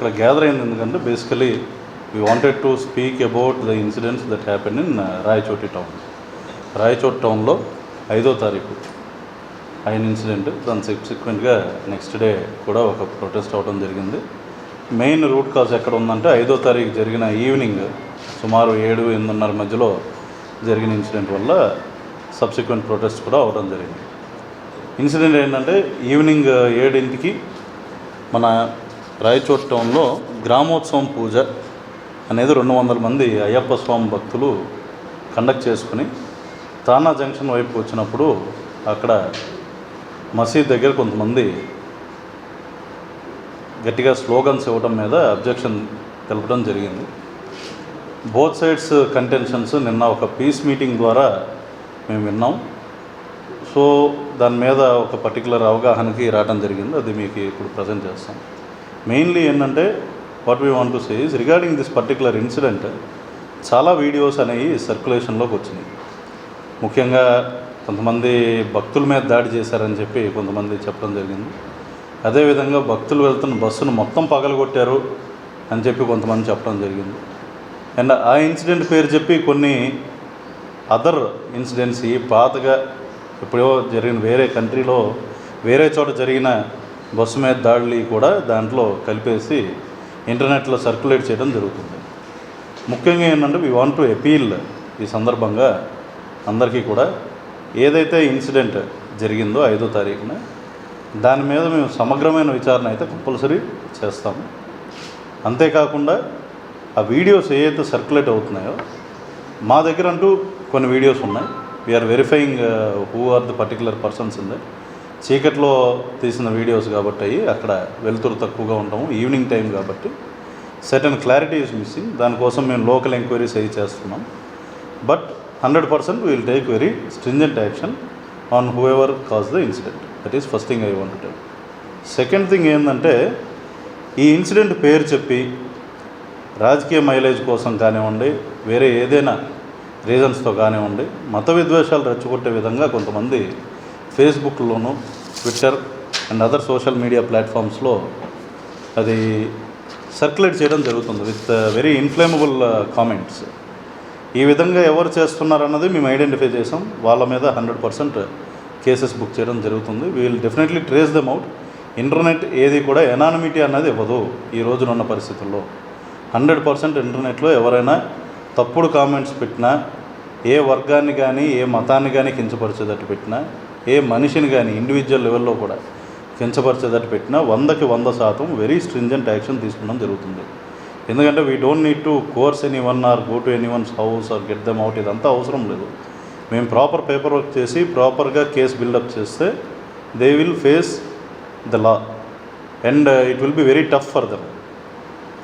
ఇక్కడ గ్యాదర్ అయింది ఎందుకంటే basically we wanted to speak about the incidents that happen in Rayachoti town Rayachoti టౌన్లో ఐదో తారీఖు అయిన ఇన్సిడెంట్ దాని సబ్సిక్వెంట్గా నెక్స్ట్ డే కూడా ఒక ప్రొటెస్ట్ అవడం జరిగింది. మెయిన్ రూట్ కాజ్ ఎక్కడ ఉందంటే ఐదో తారీఖు జరిగిన ఈవినింగ్ సుమారు ఏడు ఎనిమిదిన్నర మధ్యలో జరిగిన ఇన్సిడెంట్ వల్ల సబ్సిక్వెంట్ ప్రొటెస్ట్ కూడా అవడం జరిగింది. ఇన్సిడెంట్ ఏంటంటే ఈవినింగ్ ఏడింటికి మన రాయచోట్ టౌన్లో గ్రామోత్సవం పూజ అనేది రెండు వందల మంది అయ్యప్ప స్వామి భక్తులు కండక్ట్ చేసుకుని తానా జంక్షన్ వైపు వచ్చినప్పుడు అక్కడ మసీద్ దగ్గర కొంతమంది గట్టిగా స్లోగన్స్ ఇవ్వడం మీద అబ్జెక్షన్ తెలపడం జరిగింది. బోత్ సైడ్స్ కంటెన్షన్స్ నిన్న ఒక పీస్ మీటింగ్ ద్వారా మేము విన్నాం. సో దాని మీద ఒక పర్టికులర్ అవగాహనకి రావడం జరిగింది. అది మీకు ఇప్పుడు ప్రజెంట్ చేస్తాం. మెయిన్లీ ఏంటంటే what we want to say is regarding this particular incident చాలా వీడియోస్ అనేవి సర్క్యులేషన్లోకి వచ్చినాయి. ముఖ్యంగా కొంతమంది భక్తుల మీద దాడి చేశారని చెప్పి కొంతమంది చెప్పడం జరిగింది. అదేవిధంగా భక్తులు వెళ్తున్న బస్సును మొత్తం పగలగొట్టారు అని చెప్పి కొంతమంది చెప్పడం జరిగింది. అండ్ ఆ ఇన్సిడెంట్ పేరు చెప్పి కొన్ని అదర్ ఇన్సిడెంట్స్ ఈ పాతగా ఎప్పుడో జరిగిన వేరే కంట్రీలో వేరే చోట జరిగిన బస్సు మీద దాడులు కూడా దాంట్లో కలిపేసి ఇంటర్నెట్లో సర్క్యులేట్ చేయడం జరుగుతుంది. ముఖ్యంగా ఏంటంటే వీ వాంట్ టు అపీల్ ఈ సందర్భంగా అందరికీ కూడా ఏదైతే ఇన్సిడెంట్ జరిగిందో ఐదో తారీఖున దాని మీద మేము సమగ్రమైన విచారణ అయితే కంపల్సరీ చేస్తాము అంతేకాకుండా ఆ వీడియోస్ ఏవైతే సర్క్యులేట్ అవుతున్నాయో మా దగ్గర అంటూ కొన్ని వీడియోస్ ఉన్నాయి. We're verifying who are the particular persons ఉంది చీకట్లో తీసిన వీడియోస్ కాబట్టి అవి అక్కడ వెలుతురు తక్కువగా ఉంటాము ఈవినింగ్ టైం కాబట్టి. సర్టన్ క్లారిటీ ఇస్ మిస్సింగ్ దానికోసం మేము లోకల్ ఎంక్వైరీస్ అవి చేస్తున్నాం. But hundred percent will take very stringent action on whoever cause the incident that is first thing I want tell second thing ఏంటంటే ఈ ఇన్సిడెంట్ పేరు చెప్పి రాజకీయ మైలేజ్ కోసం కానివ్వండి వేరే ఏదైనా రీజన్స్తో కానివ్వండి మత విద్వేషాలు రెచ్చగొట్టే విధంగా కొంతమంది ఫేస్బుక్లోనూ Twitter and other social media ప్లాట్ఫామ్స్లో అది సర్క్యులేట్ చేయడం జరుగుతుంది విత్ వెరీ ఇన్ఫ్లేమబుల్ కామెంట్స్ ఈ విధంగా ఎవరు చేస్తున్నారన్నది మేము ఐడెంటిఫై చేసాం. వాళ్ళ మీద హండ్రెడ్ పర్సెంట్ కేసెస్ బుక్ చేయడం జరుగుతుంది. We'll definitely trace them out internet ఏది కూడా ఎనానమిటీ అన్నది ఇవ్వదు ఈ రోజునున్న పరిస్థితుల్లో. హండ్రెడ్ పర్సెంట్ ఇంటర్నెట్లో ఎవరైనా తప్పుడు కామెంట్స్ పెట్టినా ఏ వర్గాన్ని కానీ ఏ మతాన్ని కానీ కించపరిచేటట్టు పెట్టినా ఏ మనిషిని కానీ ఇండివిజువల్ లెవెల్లో కూడా కించపరిచేటట్టు పెట్టినా వందకి వంద శాతం వెరీ స్ట్రింజెంట్ యాక్షన్ తీసుకోవడం జరుగుతుంది. ఎందుకంటే we don't need to coerce anyone or go to anyone's house or get them out ఇదంతా అవసరం లేదు. మేము ప్రాపర్ పేపర్ వర్క్ చేసి ప్రాపర్గా కేసు బిల్డప్ చేస్తే they will face the law and it will be very tough for them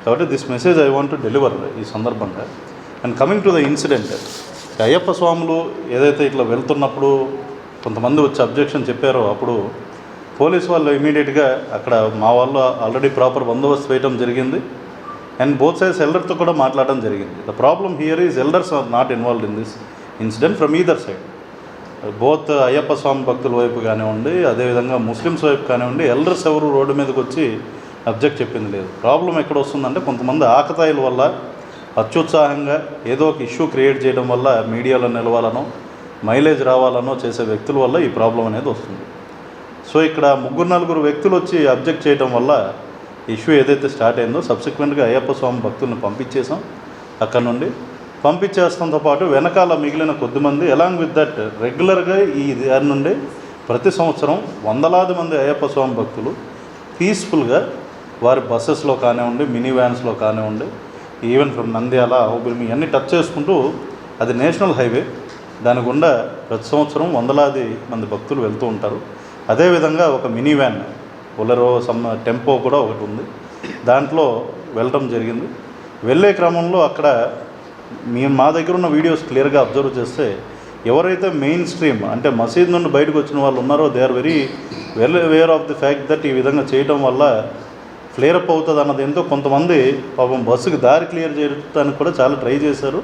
కాబట్టి this message I want to deliver ఈ సందర్భంగా. And coming to the incident Ayyappa స్వాములు ఏదైతే ఇట్లా వెళ్తున్నప్పుడు కొంతమంది వచ్చి అబ్జెక్షన్ చెప్పారో. అప్పుడు పోలీస్ వాళ్ళు ఇమీడియట్గా అక్కడ మా వాళ్ళు ఆల్రెడీ ప్రాపర్ బందోబస్తు వేయడం జరిగింది. అండ్ బోత్ సైడ్స్ ఎల్డర్తో కూడా మాట్లాడడం జరిగింది. The problem here is elders are not involved in this incident from either side. Both Ayyappa Swami భక్తుల వైపు కానివ్వండి అదేవిధంగా ముస్లిమ్స్ వైపు కానివ్వండి ఎల్డర్స్ ఎవరు రోడ్డు మీదకి వచ్చి అబ్జెక్ట్ చెప్పింది లేదు. ప్రాబ్లం ఎక్కడ వస్తుందంటే కొంతమంది ఆకతాయిల వల్ల అత్యుత్సాహంగా ఏదో ఒక ఇష్యూ క్రియేట్ చేయడం వల్ల మీడియాలో నిలవాలనో మైలేజ్ రావాలనో చేసే వ్యక్తుల వల్ల ఈ ప్రాబ్లం అనేది వస్తుంది. సో ఇక్కడ ముగ్గురు నలుగురు వ్యక్తులు వచ్చి అబ్జెక్ట్ చేయడం వల్ల ఇష్యూ ఏదైతే స్టార్ట్ అయిందో సబ్సిక్వెంట్గా అయ్యప్ప స్వామి భక్తుల్ని పంపించేసాం అక్కడ నుండి. పంపించేస్తంతో పాటు వెనకాల మిగిలిన కొద్దిమంది ఎలాంగ్ విత్ దట్ రెగ్యులర్గా ఈ దారి నుండి ప్రతి సంవత్సరం వందలాది మంది అయ్యప్ప స్వామి భక్తులు పీస్ఫుల్గా వారి బస్సెస్లో కానివ్వండి మినీ వ్యాన్స్లో కానివ్వండి ఈవెన్ ఫ్రమ్ నంద్యాల ఊబిలిమి అన్నీ టచ్ చేసుకుంటూ అది నేషనల్ హైవే. దాని గుండా ప్రతి సంవత్సరం వందలాది మంది భక్తులు వెళ్తూ ఉంటారు. అదేవిధంగా ఒక mini van Bolero some tempo కూడా ఒకటి ఉంది. దాంట్లో వెళ్ళటం జరిగింది. వెళ్ళే క్రమంలో అక్కడ మీ మా దగ్గర ఉన్న వీడియోస్ క్లియర్గా అబ్జర్వ్ చేస్తే ఎవరైతే మెయిన్ స్ట్రీమ్ అంటే మసీద్ నుండి బయటకు వచ్చిన వాళ్ళు ఉన్నారో they are very well aware of the fact that ఈ విధంగా చేయడం వల్ల క్లియర్ అప్ అవుతుంది అన్నది ఎంతో కొంతమంది పాపం బస్సుకి దారి క్లియర్ చేయడానికి కూడా చాలా ట్రై చేశారు.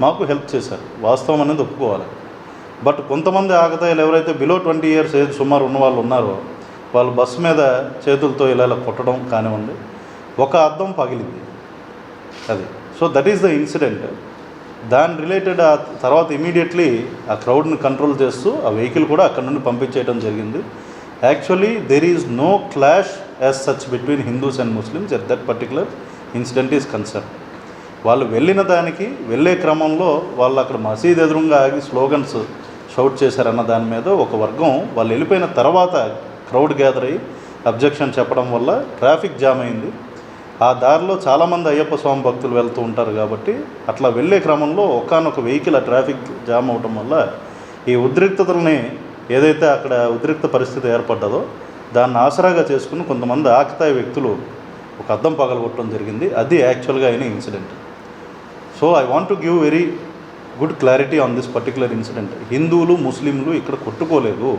మాకు హెల్ప్ చేశారు. వాస్తవం అనేది ఒప్పుకోవాలి. బట్ కొంతమంది ఆగతాయిలు ఎవరైతే బిలో ట్వంటీ ఇయర్స్ ఏజ్ సుమారు ఉన్న వాళ్ళు ఉన్నారో వాళ్ళు బస్సు మీద చేతులతో ఇలా ఇలా కొట్టడం కానివ్వండి ఒక అద్దం పగిలింది. అది. So that is the incident దాని రిలేటెడ్ ఆ తర్వాత ఇమీడియట్లీ ఆ క్రౌడ్ని కంట్రోల్ చేస్తూ ఆ వెహికల్ కూడా అక్కడ నుండి పంపించేయడం జరిగింది. Actually there is no clash as such between Hindus and Muslims at that particular incident is concern వాళ్ళు వెళ్ళిన దానికి వెళ్ళే క్రమంలో వాళ్ళు అక్కడ మసీద్ ఎదురుగా ఆగి స్లోగన్స్ షౌట్ చేశారన్న దాని మీద ఒక వర్గం వాళ్ళు వెళ్ళిపోయిన తర్వాత క్రౌడ్ గ్యాదర్ అయ్యి అబ్జెక్షన్ చెప్పడం వల్ల ట్రాఫిక్ జామ్ అయింది. ఆ దారిలో చాలామంది అయ్యప్ప స్వామి భక్తులు వెళ్తూ ఉంటారు కాబట్టి అట్లా వెళ్ళే క్రమంలో ఒకానొక వెహికల్ ఆ ట్రాఫిక్ జామ్ అవటం వల్ల ఈ ఉద్రిక్తతల్ని ఏదైతే అక్కడ ఉద్రిక్త పరిస్థితి ఏర్పడ్డదో దాన్ని ఆసరాగా చేసుకుని కొంతమంది ఆకతాయి వ్యక్తులు ఒక అద్దం పగలగొట్టడం జరిగింది. అది యాక్చువల్గా అయిన incident. So I want to give very good clarity on this particular incident హిందువులు ముస్లింలు ఇక్కడ కొట్టుకోలేదు.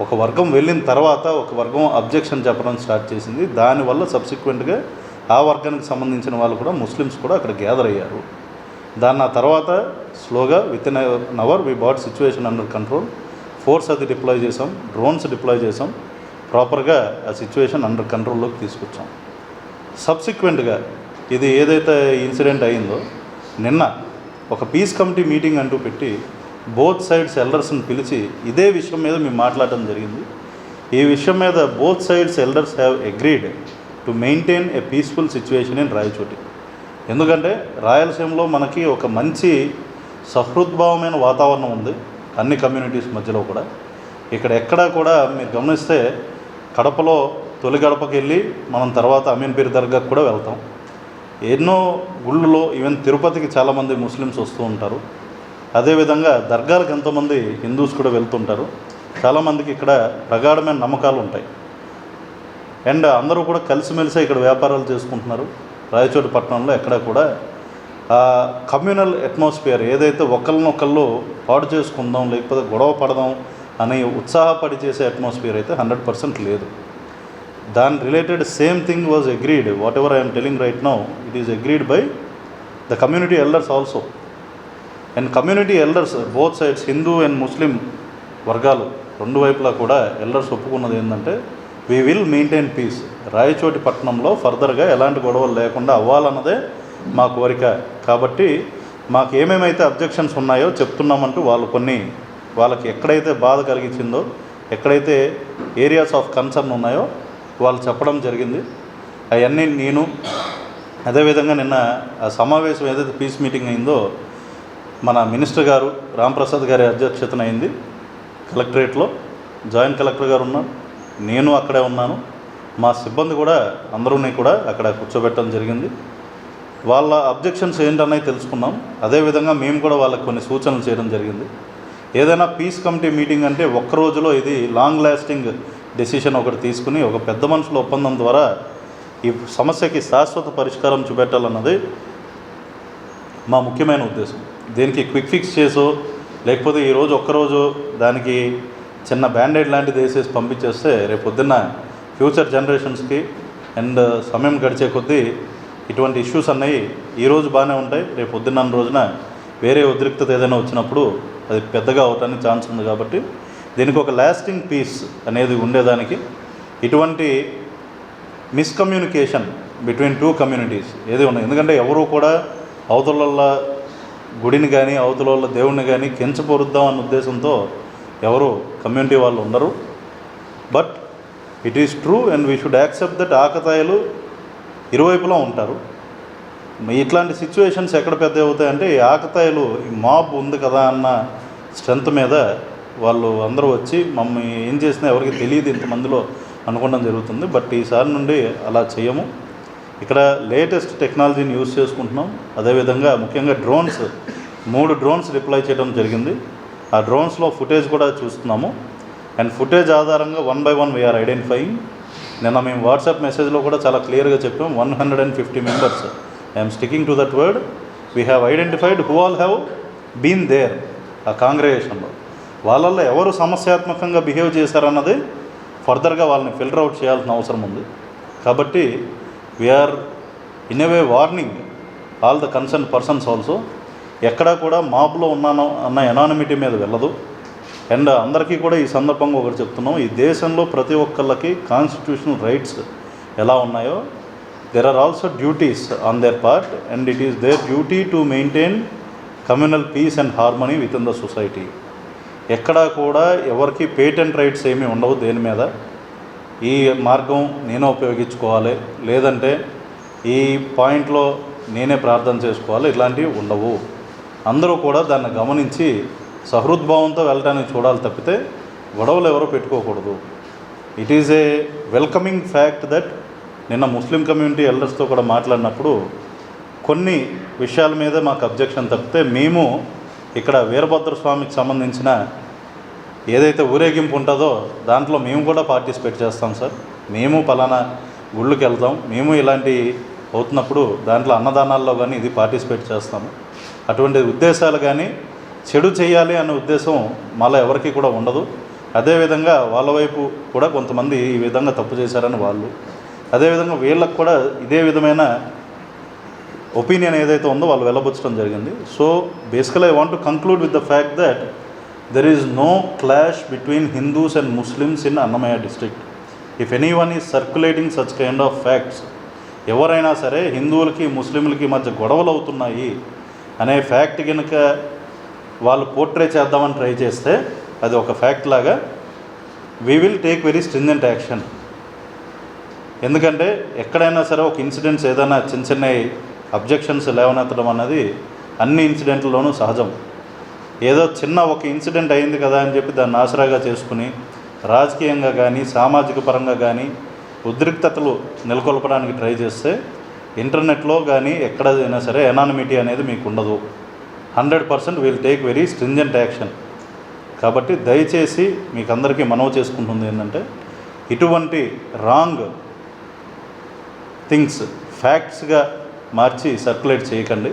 ఒక వర్గం వెళ్ళిన తర్వాత ఒక వర్గం అబ్జెక్షన్ చెప్పడం స్టార్ట్ చేసింది. దానివల్ల సబ్సిక్వెంట్గా ఆ వర్గానికి సంబంధించిన వాళ్ళు కూడా ముస్లిమ్స్ కూడా అక్కడ గ్యాదర్ అయ్యారు. దాన్ని ఆ తర్వాత స్లోగా within an hour we brought situation under control force అది డిప్లాయ్ చేసాం. డ్రోన్స్ డిప్లాయ్ చేసాం. ప్రాపర్గా ఆ సిచ్యువేషన్ అండర్ కంట్రోల్లోకి తీసుకొచ్చాం. సబ్సిక్వెంట్గా ఇది ఏదైతే ఇన్సిడెంట్ అయిందో నిన్న ఒక పీస్ కమిటీ మీటింగ్ అంటూ పెట్టి బోత్ సైడ్స్ ఎల్డర్స్ని పిలిచి ఇదే విషయం మీద మేము మాట్లాడటం జరిగింది. ఈ విషయం మీద both sides elders have agreed to maintain a peaceful situation in Rayachoti. ఎందుకంటే రాయలసీమలో మనకి ఒక మంచి సహృద్భావమైన వాతావరణం ఉంది అన్ని కమ్యూనిటీస్ మధ్యలో కూడా. ఇక్కడ ఎక్కడా కూడా మీరు గమనిస్తే కడపలో తొలి గడపకి వెళ్ళి మనం తర్వాత అమీన్పీర్ దర్గాకు కూడా వెళ్తాం. ఎన్నో గుళ్ళలో ఈవెన్ తిరుపతికి చాలామంది ముస్లిమ్స్ వస్తూ ఉంటారు. అదేవిధంగా దర్గాలకు ఎంతోమంది హిందూస్ కూడా వెళ్తుంటారు. చాలామందికి ఇక్కడ ప్రగాఢమైన నమ్మకాలు ఉంటాయి. అండ్ అందరూ కూడా కలిసిమెలిసి ఇక్కడ వ్యాపారాలు చేసుకుంటున్నారు. రాయచోటి పట్టణంలో ఎక్కడ కూడా. ఆ కమ్యూనల్ అట్మాస్ఫియర్ ఏదైతే ఒకరినొకళ్ళు పాడు చేసుకుందాం లేకపోతే గొడవ పడదాం అని ఉత్సాహపడి చేసే అట్మాస్ఫియర్ అయితే హండ్రెడ్ పర్సెంట్ లేదు. దాని related same thing was agreed whatever I'm telling right now it is agreed by the community elders also and community elders both sides Hindu and Muslim వర్గాలు రెండు వైపులా కూడా ఎల్డర్స్ ఒప్పుకున్నది ఏంటంటే we will maintain peace Rayachoti పట్టణంలో ఫర్దర్గా ఎలాంటి గొడవలు లేకుండా అవ్వాలన్నదే మా కోరిక. కాబట్టి మాకు ఏమేమైతే అబ్జెక్షన్స్ ఉన్నాయో చెప్తున్నామంటూ వాళ్ళు కొన్ని వాళ్ళకి ఎక్కడైతే బాధ కలిగించిందో ఎక్కడైతే ఏరియాస్ ఆఫ్ కన్సర్న్ ఉన్నాయో వాళ్ళు చెప్పడం జరిగింది. అవన్నీ నేను అదేవిధంగా నిన్న ఆ సమావేశం ఏదైతే పీస్ మీటింగ్ అయిందో మన మినిస్టర్ గారు రాంప్రసాద్ గారి అధ్యక్షతన అయింది కలెక్టరేట్లో. జాయింట్ కలెక్టర్ గారు ఉన్నారు నేను అక్కడే ఉన్నాను. మా సిబ్బంది కూడా అందరూని కూడా అక్కడ కూర్చోబెట్టడం జరిగింది. వాళ్ళ అబ్జెక్షన్స్ ఏంటన్నాయి తెలుసుకున్నాం. అదేవిధంగా మేము కూడా వాళ్ళకి కొన్ని సూచనలు చేయడం జరిగింది. ఏదైనా పీస్ కమిటీ మీటింగ్ అంటే ఒక్క రోజులో ఇది లాంగ్ లాస్టింగ్ డెసిషన్ ఒకటి తీసుకుని ఒక పెద్ద మనుషుల ఒప్పందం ద్వారా ఈ సమస్యకి శాశ్వత పరిష్కారం చూపెట్టాలన్నది మా ముఖ్యమైన ఉద్దేశం. దీనికి క్విక్ ఫిక్స్ చేసో లేకపోతే ఈరోజు ఒక్కరోజు దానికి చిన్న బ్యాండేడ్ లాంటిది వేసేసి పంపించేస్తే రేపు పొద్దున్న ఫ్యూచర్ జనరేషన్స్కి అండ్ సమయం గడిచే కొద్దీ ఇటువంటి ఇష్యూస్ అన్నవి ఈరోజు బాగానే ఉంటాయి రేపు పొద్దున్న రోజున వేరే ఉద్రిక్తత ఏదైనా వచ్చినప్పుడు అది పెద్దగా అవటానికి ఛాన్స్ ఉంది కాబట్టి దీనికి ఒక లాస్టింగ్ పీస్ అనేది ఉండేదానికి ఇటువంటి మిస్కమ్యూనికేషన్ బిట్వీన్ టూ కమ్యూనిటీస్ ఏది ఉన్నాయి ఎందుకంటే ఎవరు కూడా అవతల గుడిని కానీ అవతల దేవుడిని కానీ కించపరుద్దాం అన్న ఉద్దేశంతో ఎవరు కమ్యూనిటీ వాళ్ళు ఉండరు. But it is true and we should accept that ఆకతాయిలు ఇరువైపులా ఉంటారు. ఇట్లాంటి సిచ్యువేషన్స్ ఎక్కడ పెద్ద అవుతాయంటే ఈ ఆకతాయిలు ఈ మాబ్ ఉంది కదా అన్న స్ట్రెంత్ మీద వాళ్ళు అందరూ వచ్చి మమ్మల్ని ఏం చేసినా ఎవరికి తెలియదు ఇంతమందిలో అనుకోవడం జరుగుతుంది. బట్ ఈసారి నుండి అలా చేయము. ఇక్కడ లేటెస్ట్ టెక్నాలజీని యూజ్ చేసుకుంటున్నాం. అదేవిధంగా ముఖ్యంగా డ్రోన్స్ మూడు డ్రోన్స్ రిప్లై చేయడం జరిగింది. ఆ డ్రోన్స్లో ఫుటేజ్ కూడా చూస్తున్నాము. అండ్ ఫుటేజ్ ఆధారంగా one by one we're identifying. నిన్న మేము వాట్సాప్ మెసేజ్లో కూడా చాలా క్లియర్గా చెప్పాం. One hundred and fifty members. I'm sticking to that word. We have identified who all have been there. ఆ కాంగ్రెగేషన్లో వాళ్ళల్లో ఎవరు సమస్యాత్మకంగా బిహేవ్ చేశారన్నది ఫర్దర్గా వాళ్ళని ఫిల్టర్ అవుట్ చేయాల్సిన అవసరం ఉంది. కాబట్టి we're in way warning all the concern persons also ఎక్కడా కూడా మాబ్లో ఉన్నాను అన్న ఎనానిమిటీ మీద వెళ్ళదు. అండ్ అందరికీ కూడా ఈ సందర్భంగా ఒకటి చెప్తున్నాం ఈ దేశంలో ప్రతి ఒక్కళ్ళకి కాన్స్టిట్యూషనల్ రైట్స్ ఎలా ఉన్నాయో there are also duties on their part and it is their duty to maintain communal peace and harmony within the society ఎక్కడా కూడా ఎవరికి పేటెంట్ రైట్స్ ఏమీ ఉండవు దేని మీద. ఈ మార్గం నేనే ఉపయోగించుకోవాలి. లేదంటే ఈ పాయింట్లో నేనే ప్రార్థన చేసుకోవాలి. ఇలాంటివి ఉండవు. అందరూ కూడా దాన్ని గమనించి సహృద్భావంతో వెళ్ళటానికి చూడాలి తప్పితే గొడవలు ఎవరో పెట్టుకోకూడదు. It is a welcoming fact that నిన్న ముస్లిం కమ్యూనిటీ ఎల్డర్స్తో కూడా మాట్లాడినప్పుడు కొన్ని విషయాల మీద మాకు అబ్జెక్షన్ తప్పితే మేము ఇక్కడ వీరభద్ర స్వామికి సంబంధించిన ఏదైతే ఊరేగింపు ఉంటుందో దాంట్లో మేము కూడా పార్టిసిపేట్ చేస్తాం సార్. మేము పలానా గుళ్ళకి వెళ్తాం. మేము ఇలాంటి అవుతున్నప్పుడు దాంట్లో అన్నదానాల్లో కానీ ఇది పార్టిసిపేట్ చేస్తాము. అటువంటి ఉద్దేశాలు కానీ చెడు చేయాలి అనే ఉద్దేశం మళ్ళీ ఎవరికి కూడా ఉండదు. అదేవిధంగా వాళ్ళ వైపు కూడా కొంతమంది ఈ విధంగా తప్పు చేశారని వాళ్ళు. అదేవిధంగా వీళ్ళకు కూడా ఇదే విధమైన ఒపీనియన్ ఏదైతే ఉందో వాళ్ళు వెళ్ళబుచ్చడం జరిగింది. So basically I want to conclude with the fact that there is no clash between Hindus and Muslims in Annamayya district if any one is circulating such kind of facts ఎవరైనా సరే హిందువులకి ముస్లింలకి మధ్య గొడవలు అవుతున్నాయి అనే ఫ్యాక్ట్ కనుక వాళ్ళు portray చేద్దామని ట్రై చేస్తే అది ఒక ఫ్యాక్ట్ లాగా we will take very stringent action ఎందుకంటే ఎక్కడైనా సరే ఒక ఇన్సిడెంట్స్ ఏదైనా చిన్న చిన్న అబ్జెక్షన్స్ లేవనెత్తడం అన్నది అన్ని ఇన్సిడెంట్లలోనూ సహజం. ఏదో చిన్న ఒక ఇన్సిడెంట్ అయింది కదా అని చెప్పి దాన్ని ఆసరాగా చేసుకుని రాజకీయంగా కానీ సామాజిక పరంగా కానీ ఉద్రిక్తతలు నెలకొల్పడానికి ట్రై చేస్తే ఇంటర్నెట్లో కానీ ఎక్కడైనా సరే ఎనానిమిటీ అనేది మీకు ఉండదు. Hundred percent will take very stringent action. కాబట్టి దయచేసి మీకు అందరికీ మనవి చేసుకుంటుంది ఏంటంటే ఇటువంటి రాంగ్ థింగ్స్ ఫ్యాక్ట్స్గా మార్చి సర్క్యులేట్ చేయకండి.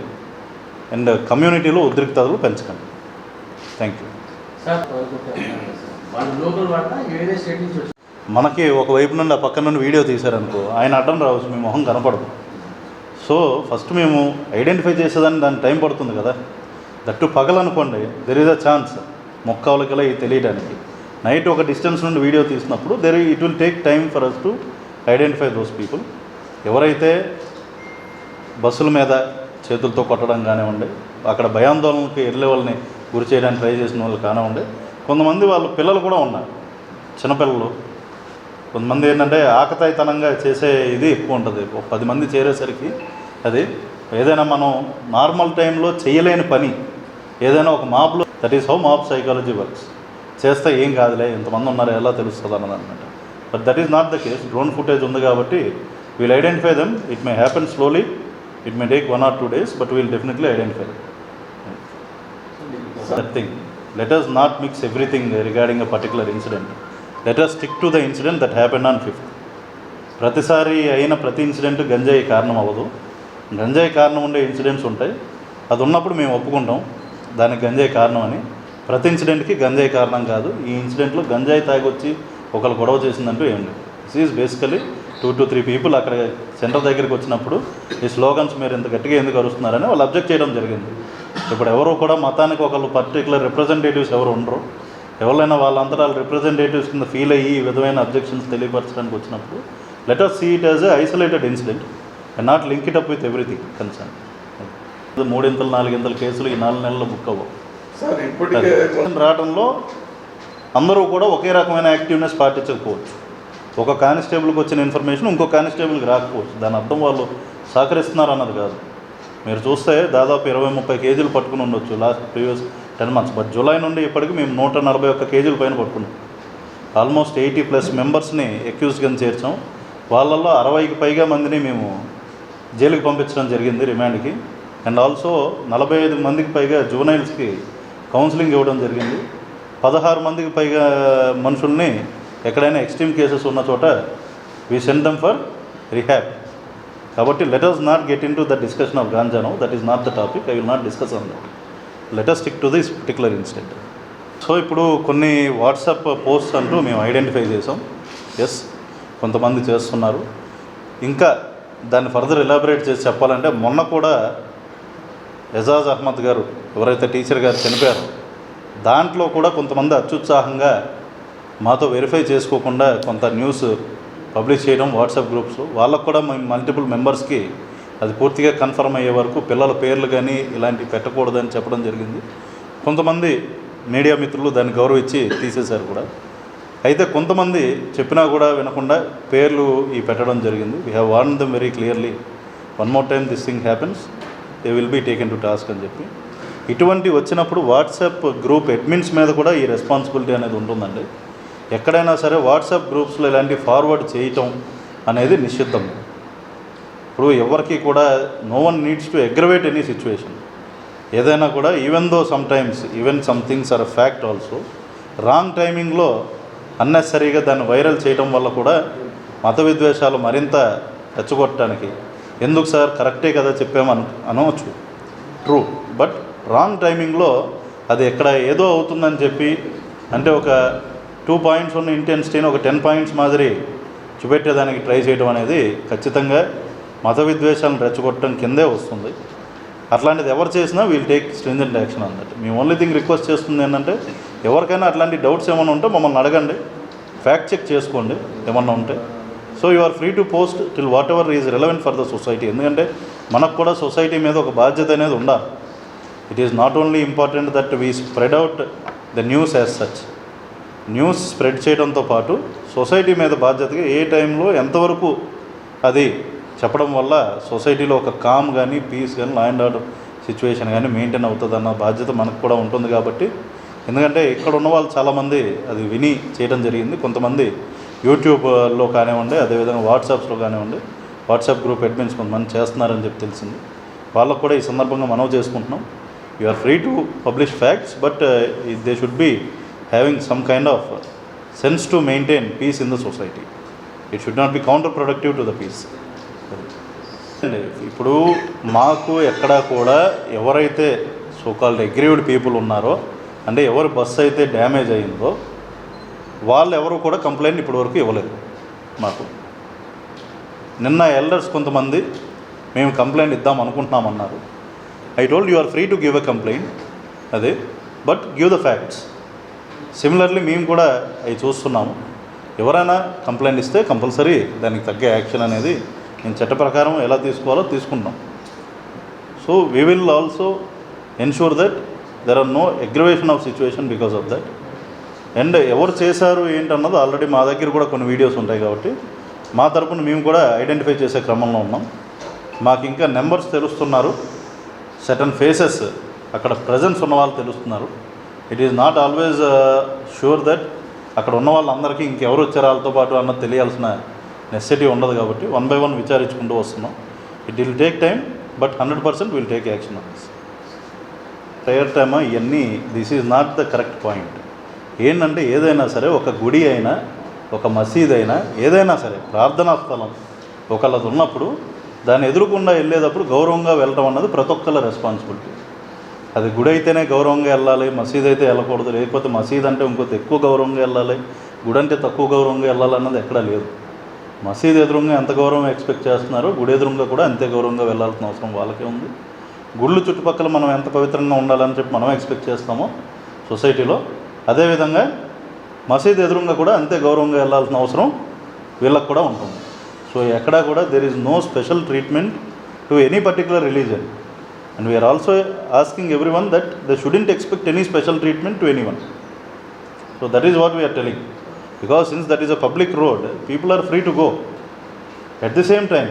అండ్ కమ్యూనిటీలో ఉద్రిక్తతలు పెంచకండి. థ్యాంక్ యూ మనకి ఒక వైపు నుండి ఆ పక్క నుండి వీడియో తీశారనుకో ఆయన అడ్డం రావచ్చు మీ మొహం కనపడదు. సో ఫస్ట్ మేము ఐడెంటిఫై చేసేదాన్ని దాని టైం పడుతుంది కదా. దట్టు పగలనుకోండి దెర్ ఈజ్ అ ఛాన్స్ మొక్కవలకలా ఇది తెలియడానికి. నైట్ ఒక డిస్టెన్స్ నుండి వీడియో తీసినప్పుడు there it will take time for us to identify those people ఎవరైతే బస్సుల మీద చేతులతో కొట్టడం కానివ్వండి అక్కడ భయాందోళనకు వెళ్ళే వాళ్ళని గురి చేయడానికి ట్రై చేసిన వాళ్ళు కానివ్వండి కొంతమంది వాళ్ళ పిల్లలు కూడా ఉన్నారు చిన్నపిల్లలు. కొంతమంది ఏంటంటే ఆకతాయితనంగా చేసే ఇది ఎక్కువ ఉంటుంది. ఒక పది మంది చేరేసరికి అది ఏదైనా మనం నార్మల్ టైంలో చేయలేని పని. ఏదైనా ఒక మాప్లో that is how mob psychology works చేస్తే ఏం కాదులే ఇంతమంది ఉన్నారు ఎలా తెలుస్తుంది అన్నది అనమాట but that is not the case drone footage ఉంది కాబట్టి we'll identify them it may happen slowly it may take one or two days but we'll definitely identify that thing. Let us not mix everything regarding a particular incident. Let us stick to the incident that happened on 5th. ప్రతిసారి అయిన ప్రతి incident గంజాయి కారణం అవ్వదు. గంజాయి కారణం ఉండే incidents ఉంటాయి. అది ఉన్నప్పుడు మేము ఒప్పుకుంటాం. దానికి గంజాయి కారణం అని. ప్రతి ఇన్సిడెంట్కి గంజాయి కారణం కాదు. ఈ ఇన్సిడెంట్లో గంజాయి తాగొచ్చి ఒకరు గొడవ చేసిందంటూ ఏం లేదు. This is basically two to three people అక్కడ సెంటర్ దగ్గరికి వచ్చినప్పుడు ఈ స్లోగన్స్ మీరు ఇంత గట్టిగా ఎందుకు అరుస్తున్నారని వాళ్ళు అబ్జెక్ట్ చేయడం జరిగింది. ఇప్పుడు ఎవరు కూడా మతానికి ఒకళ్ళు పర్టికులర్ రిప్రజెంటేటివ్స్ ఎవరు ఉండరు. ఎవరైనా వాళ్ళంతా వాళ్ళ రిప్రజెంటేటివ్స్ కింద ఫీల్ అయ్యి ఈ విధమైన అబ్జెక్షన్స్ తెలియపరచడానికి వచ్చినప్పుడు let us see it as a isolated incident and not link it up with everything concern మూడింతలు నాలుగింతల కేసులు ఈ నాలుగు నెలల్లో బుక్ అవ్వవు. రావడంలో అందరూ కూడా ఒకే రకమైన యాక్టివ్నెస్ పాటించకపోవచ్చు. ఒక కానిస్టేబుల్కి వచ్చిన ఇన్ఫర్మేషన్ ఇంకో కానిస్టేబుల్కి రాకపోవచ్చు. దాని అర్థం వాళ్ళు సహకరిస్తున్నారు అన్నది కాదు. మీరు చూస్తే దాదాపు ఇరవై ముప్పై కేజీలు పట్టుకుని ఉండొచ్చు last previous ten months. But July నుండి ఇప్పటికి మేము నూట నలభై ఒక్క కేజీల పైన పట్టుకున్నాం. ఆల్మోస్ట్ ఎయిటీ ప్లస్ మెంబర్స్ని ఎక్యూజ్ కింద చేర్చాం. వాళ్ళల్లో అరవైకి పైగా మందిని మేము జైలుకి పంపించడం జరిగింది రిమాండ్కి. అండ్ ఆల్సో నలభై ఐదు మందికి పైగా జూనైల్స్కి కౌన్సిలింగ్ ఇవ్వడం జరిగింది. పదహారు మందికి పైగా మనుషుల్ని ఎక్కడైనా ఎక్స్ట్రీమ్ కేసెస్ ఉన్న చోట we send them for rehab కాబట్టి let us not get in to the discussion of గాంజానో that is not the topic I will not discuss on that let us stick to this particular incident so ఇప్పుడు కొన్ని WhatsApp posts అంటూ మేము identify చేసాం yes కొంతమంది చేస్తున్నారు. ఇంకా దాన్ని further elaborate చేసి చెప్పాలంటే మొన్న కూడా ఎజాజ్ అహ్మద్ గారు ఎవరైతే టీచర్ గారు చనిపోయారో దాంట్లో కూడా కొంతమంది అత్యుత్సాహంగా మాతో వెరిఫై చేసుకోకుండా కొంత న్యూస్ పబ్లిష్ చేయడం వాట్సాప్ గ్రూప్స్ వాళ్ళకు కూడా మల్టిపుల్ మెంబర్స్కి అది పూర్తిగా కన్ఫర్మ్ అయ్యే వరకు పిల్లల పేర్లు కానీ ఇలాంటివి పెట్టకూడదని చెప్పడం జరిగింది. కొంతమంది మీడియా మిత్రులు దాన్ని గౌరవించి తీసేశారు కూడా. అయితే కొంతమంది చెప్పినా కూడా వినకుండా పేర్లు ఈ పెట్టడం జరిగింది. We have warn them very clearly one more time this thing happens they will be taken to task అని చెప్పి. ఇటువంటి వచ్చినప్పుడు వాట్సాప్ గ్రూప్ అడ్మిన్స్ మీద కూడా ఈ రెస్పాన్సిబిలిటీ అనేది ఉంటుందండి. ఎక్కడైనా సరే వాట్సాప్ గ్రూప్స్లో ఇలాంటి ఫార్వర్డ్ చేయటం అనేది నిషిద్ధం. ఇప్పుడు ఎవరికి కూడా no one needs to aggravate any situation ఏదైనా కూడా even though some times even some things are fact also wrong టైమింగ్లో అన్నెసరీగా దాన్ని వైరల్ చేయడం వల్ల కూడా మత విద్వేషాలు మరింత రెచ్చగొట్టడానికి. ఎందుకు సార్? కరెక్టే కదా చెప్పామను అనవచ్చు. ట్రూ బట్ రాంగ్ టైమింగ్లో అది ఎక్కడ ఏదో అవుతుందని చెప్పి అంటే ఒక టూ పాయింట్స్ ఉన్న ఇంటెన్సిటీని ఒక టెన్ పాయింట్స్ మాదిరి చూపెట్టేదానికి ట్రై చేయడం అనేది ఖచ్చితంగా మత విద్వేషాలను రెచ్చగొట్టడం కిందే వస్తుంది. అట్లాంటిది ఎవరు చేసినా వీల్ టేక్ స్ట్రింజెంట్ యాక్షన్ అన్నట్టు మేము ఓన్లీ థింగ్ రిక్వెస్ట్ చేస్తుంది ఏంటంటే ఎవరికైనా అట్లాంటి డౌట్స్ ఏమైనా ఉంటే మమ్మల్ని అడగండి ఫ్యాక్ట్ చెక్ చేసుకోండి ఏమన్నా ఉంటే. So you are free to post till whatever is relevant for the society ఎందుకంటే మనకు కూడా సొసైటీ మీద ఒక బాధ్యత అనేది ఉండాలి. It is not only important that we spread out the news as such news spread చేయడంతో పాటు సొసైటీ మీద బాధ్యతగా ఏ టైంలో ఎంతవరకు అది చెప్పడం వల్ల సొసైటీలో ఒక కామ్ కానీ పీస్ కానీ లా అండ్ ఆర్డర్ సిచ్యువేషన్ కానీ మెయింటైన్ అవుతుంది అన్న బాధ్యత మనకు కూడా ఉంటుంది కాబట్టి ఎందుకంటే ఇక్కడ ఉన్న వాళ్ళు చాలామంది అది విని చేయడం జరిగింది. కొంతమంది యూట్యూబ్లో కానివ్వండి అదేవిధంగా వాట్సాప్స్లో కానివ్వండి వాట్సాప్ గ్రూప్ అడ్మిన్స్ కొంతమంది చేస్తున్నారని చెప్పి తెలిసింది. వాళ్ళకు కూడా ఈ సందర్భంగా మనవి చేసుకుంటున్నాం. You are free to publish facts but they should be having some kind of sense to maintain peace in the society it should not be counter productive to the peace ఇప్పుడు మాకు ఎక్కడా కూడా ఎవరైతే సోకాల్డ్ అగ్రీవ్డ్ పీపుల్ ఉన్నారో అంటే ఎవరు bus అయితే damage అయిందో వాళ్ళు ఎవరు కూడా కంప్లైంట్ ఇప్పటివరకు ఇవ్వలేదు మాకు. నిన్న ఎల్డర్స్ కొంతమంది మేము కంప్లైంట్ ఇద్దాం అనుకుంటున్నామన్నారు I told you are free to give a complaint అదే but give the facts similarly మేము కూడా అవి చూస్తున్నాము. ఎవరైనా కంప్లైంట్ ఇస్తే కంపల్సరీ దానికి తగ్గ యాక్షన్ అనేది నేను చట్ట ప్రకారం ఎలా తీసుకోవాలో తీసుకుంటాం so we will also ensure that there are no aggravation of situation because of that and ఎవరు చేశారు ఏంటన్నది ఆల్రెడీ మా దగ్గర కూడా కొన్ని వీడియోస్ ఉంటాయి కాబట్టి మా తరపున మేము కూడా ఐడెంటిఫై చేసే క్రమంలో ఉన్నాం. మాకు ఇంకా నెంబర్స్ తెలుస్తున్నారు. సెటన్ ఫేసెస్ అక్కడ ప్రజెన్స్ ఉన్న వాళ్ళు తెలుస్తున్నారు. It is not always sure that అక్కడ ఉన్న వాళ్ళందరికీ ఇంకెవరు వచ్చారు వాళ్ళతో పాటు అన్నది తెలియాల్సిన నెసెసిటీ ఉండదు కాబట్టి వన్ బై వన్ విచారించుకుంటూ వస్తున్నాం. It will take time but hundred percent will take action on this time ఇవన్నీ this is not the correct point ఏంటంటే ఏదైనా సరే ఒక గుడి అయినా ఒక మసీద్ అయినా ఏదైనా సరే ప్రార్థనా స్థలం ఒకళ్ళది ఉన్నప్పుడు దాన్ని ఎదురుకుండా వెళ్ళేటప్పుడు గౌరవంగా వెళ్ళడం అన్నది ప్రతి ఒక్కళ్ళ రెస్పాన్సిబిలిటీ అది గుడి అయితేనే గౌరవంగా వెళ్ళాలి మసీద్ అయితే వెళ్ళకూడదు లేకపోతే మసీద్ అంటే ఇంకొంత ఎక్కువ గౌరవంగా వెళ్ళాలి గుడి అంటే తక్కువ గౌరవంగా వెళ్ళాలన్నది ఎక్కడా లేదు. మసీద్ ఎదురుగా ఎంత గౌరవం ఎక్స్పెక్ట్ చేస్తున్నారో గుడి ఎదురుగా కూడా అంతే గౌరవంగా వెళ్ళాల్సిన అవసరం వాళ్ళకే ఉంది. గుళ్ళు చుట్టుపక్కల మనం ఎంత పవిత్రంగా ఉండాలని చెప్పి మనం ఎక్స్పెక్ట్ చేస్తామో సొసైటీలో. అదేవిధంగా మసీద్ ఎదురుగా కూడా అంతే గౌరవంగా వెళ్ళాల్సిన అవసరం వీళ్ళకి కూడా ఉంటుంది. సో ఎక్కడా కూడా there is no special treatment to any particular religion and we're also asking every one that they shouldn't expect any special treatment to any one so that is what we're telling because since that is a public road people are free to go at the same time,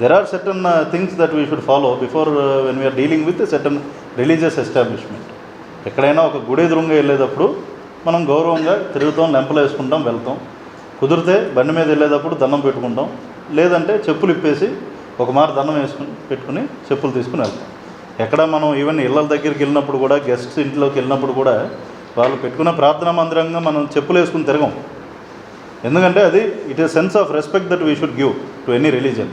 there are certain things that we should follow before when we're dealing with certain religious establishment ఎక్కడైనా ఒక గుడి ఎదురుగా వెళ్ళేటప్పుడు మనం గౌరవంగా తిరుగుతాం లెంపలు వేసుకుంటాం వెళ్తాం. కుదిరితే బండి మీద వెళ్ళేటప్పుడు దండం పెట్టుకుంటాం. లేదంటే చెప్పులు ఇప్పేసి ఒక మారు దండం వేసుకుని పెట్టుకుని చెప్పులు తీసుకుని వెళ్తాం. ఎక్కడ మనం ఈవెన్ ఇళ్ళ దగ్గరికి వెళ్ళినప్పుడు కూడా గెస్ట్స్ ఇంట్లోకి వెళ్ళినప్పుడు కూడా వాళ్ళు పెట్టుకున్న ప్రార్థనా మందిరంగా మనం చెప్పులు వేసుకుని తిరగం. ఎందుకంటే అది it is sense of respect that we should give to any religion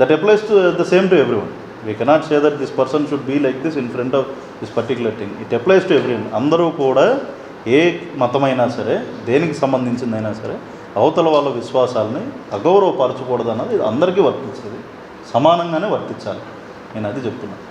that applies to the same to every one we cannot say that this person should be like this in front of this particular thing it applies to every one అందరూ కూడా ఏ మతమైనా సరే దేనికి సంబంధించిందైనా సరే అవతల వాళ్ళ విశ్వాసాలని అగౌరవపరచకూడదు అన్నది అందరికీ వర్తించేది. సమానంగానే వర్తించాలి. నేను అది చెప్తున్నాను